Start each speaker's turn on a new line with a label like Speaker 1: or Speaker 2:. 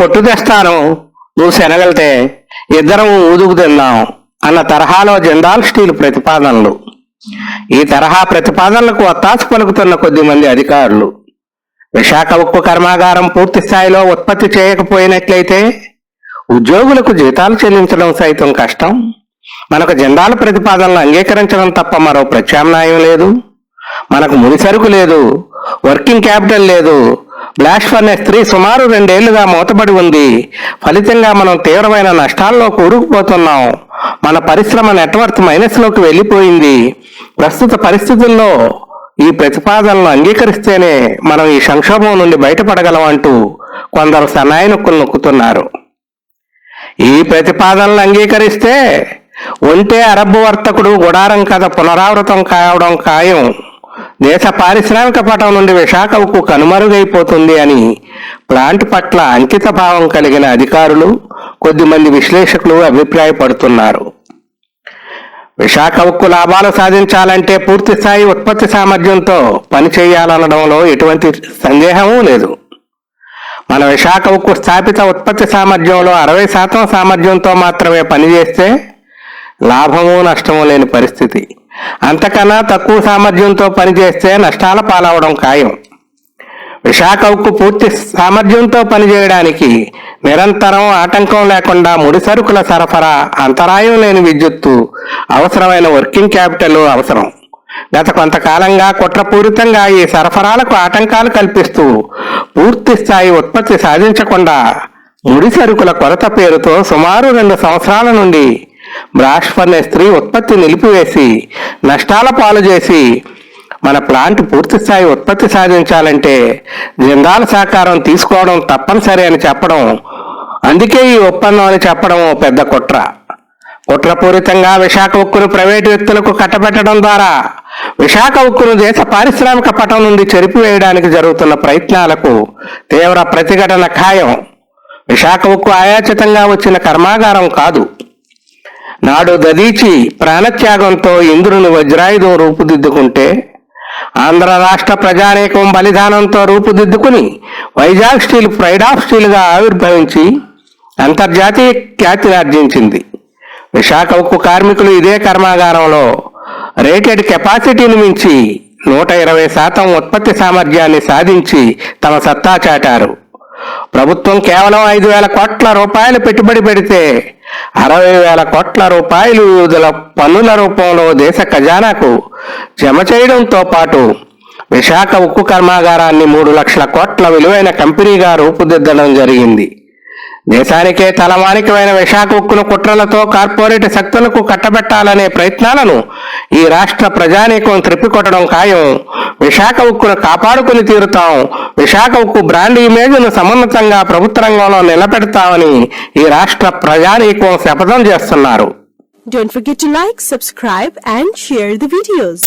Speaker 1: పొట్టు తెస్తాను. నువ్వు శనగలితే ఇద్దరం ఊదుకు తిందాం అన్న తరహాలో జిందాల్ స్టీల్ ప్రతిపాదనలు. ఈ తరహా ప్రతిపాదనలకు ఒత్తాసు పలుకుతున్న కొద్ది మంది అధికారులు. విశాఖ ఉక్కు కర్మాగారం పూర్తి స్థాయిలో ఉత్పత్తి చేయకపోయినట్లయితే ఉద్యోగులకు జీతాలు చెల్లించడం సైతం కష్టం. మనకు జెండాల ప్రతిపాదనలు అంగీకరించడం తప్ప మరో ప్రత్యామ్నాయం లేదు. మనకు ముడిసరుకు లేదు వర్కింగ్ క్యాపిటల్ లేదు బ్లాష్ ఫర్నెస్ త్రీ సుమారు రెండేళ్ళుగా మూతపడి ఉంది. ఫలితంగా మనం తీవ్రమైన నష్టాల్లో కూరుకుపోతున్నాం మన పరిశ్రమ నెట్వర్క్ మైనస్లోకి వెళ్ళిపోయింది. ప్రస్తుత పరిస్థితుల్లో ఈ ప్రతిపాదనలు అంగీకరిస్తేనే మనం ఈ సంక్షోభం నుండి బయటపడగలం అంటూ కొందరు సన్నాయి నొక్కులు నొక్కుతున్నారు. ఈ ప్రతిపాదనలు అంగీకరిస్తే ఒంటే అరబ్బు వర్తకుడు గుడారం కథ పునరావృతం కావడం ఖాయం. దేశ పారిశ్రామిక పటం నుండి విశాఖకు కనుమరుగైపోతుంది అని ప్లాంట్ పట్ల అంకిత భావం కలిగిన అధికారులు కొద్దిమంది విశ్లేషకులు అభిప్రాయపడుతున్నారు. విశాఖ ఉక్కు లాభాలు సాధించాలంటే పూర్తి స్థాయి ఉత్పత్తి సామర్థ్యంతో పని చేయాలనడంలో ఎటువంటి సందేహమూ లేదు. మన విశాఖ ఉక్కు స్థాపిత ఉత్పత్తి సామర్థ్యంలో అరవై శాతం సామర్థ్యంతో మాత్రమే పనిచేస్తే లాభము నష్టము లేని పరిస్థితి. అంతకన్నా తక్కువ సామర్థ్యంతో పనిచేస్తే నష్టాల పాలవడం ఖాయం. విశాఖ ఉక్కు పూర్తి సామర్థ్యంతో పనిచేయడానికి నిరంతరం ఆటంకం లేకుండా ముడి సరుకుల సరఫరా అంతరాయం లేని విద్యుత్తు అవసరమైన వర్కింగ్ క్యాపిటల్ అవసరం. గత కొంతకాలంగా కుట్రపూరితంగా ఈ సరఫరాలకు ఆటంకాలు కల్పిస్తూ పూర్తి స్థాయి ఉత్పత్తి సాధించకుండా ముడి సరుకుల కొరత పేరుతో సుమారు రెండు సంవత్సరాల నుండి బ్రాష్ స్త్రీ ఉత్పత్తి నిలిపివేసి నష్టాల పాలు చేసి మన ప్లాంట్ పూర్తి స్థాయి ఉత్పత్తి సాధించాలంటే జిందాల సహకారం తీసుకోవడం తప్పనిసరి అని చెప్పడం అందుకే ఈ ఒప్పందం అని చెప్పడం పెద్ద కుట్ర. కుట్రపూరితంగా విశాఖ ఉక్కును ప్రైవేటు వ్యక్తులకు కట్టబెట్టడం ద్వారా విశాఖ ఉక్కును దేశ పారిశ్రామిక పటం నుండి చెరిపివేయడానికి జరుగుతున్న ప్రయత్నాలకు తీవ్ర ప్రతిఘటన ఖాయం. విశాఖ ఉక్కు ఆయాచితంగా వచ్చిన కర్మాగారం కాదు. నాడు దదీచి ప్రాణత్యాగంతో ఇంద్రుని వజ్రాయుధం రూపుదిద్దుకుంటే ఆంధ్ర రాష్ట్ర ప్రజానేకం బలిదానంతో రూపుదిద్దుకుని వైజాగ్ స్టీల్ ప్రైడ్ ఆఫ్ స్టీల్గా ఆవిర్భవించి అంతర్జాతీయ ఖ్యాతిని ఆర్జించింది. విశాఖ ఉక్కు కార్మికులు ఇదే కర్మాగారంలో రేటెడ్ కెపాసిటీని మించి నూట ఇరవై శాతం ఉత్పత్తి సామర్థ్యాన్ని సాధించి తమ సత్తా చాటారు. ప్రభుత్వం కేవలం ఐదు వేల కోట్ల రూపాయలు పెట్టుబడి పెడితే అరవై వేల కోట్ల రూపాయలు వివిధ పన్నుల రూపంలో దేశ ఖజానాకు జమ చేయడంతో పాటు విశాఖ ఉక్కు కర్మాగారాన్ని మూడు లక్షల కోట్ల విలువైన కంపెనీగా రూపుదిద్దడం జరిగింది. దేశానికే తలమానికమైన విశాఖ కుట్రలతో కార్పొరేట్ శక్తులకు కట్టబెట్టాలనే ప్రయత్నాలను ఈ రాష్ట్ర ప్రజానీకం త్రిప్పికొట్టడం ఖాయం. విశాఖ ఉక్కును కాపాడుకుని తీరుతాం. విశాఖ ఉక్కు బ్రాండ్ ఇమేజ్ను సమున్నతంగా ప్రభుత్వ రంగంలో నిలబెడతామని ఈ రాష్ట్ర ప్రజానీకం శపథం చేస్తున్నారు.
Speaker 2: Don't forget to like, subscribe and share the videos.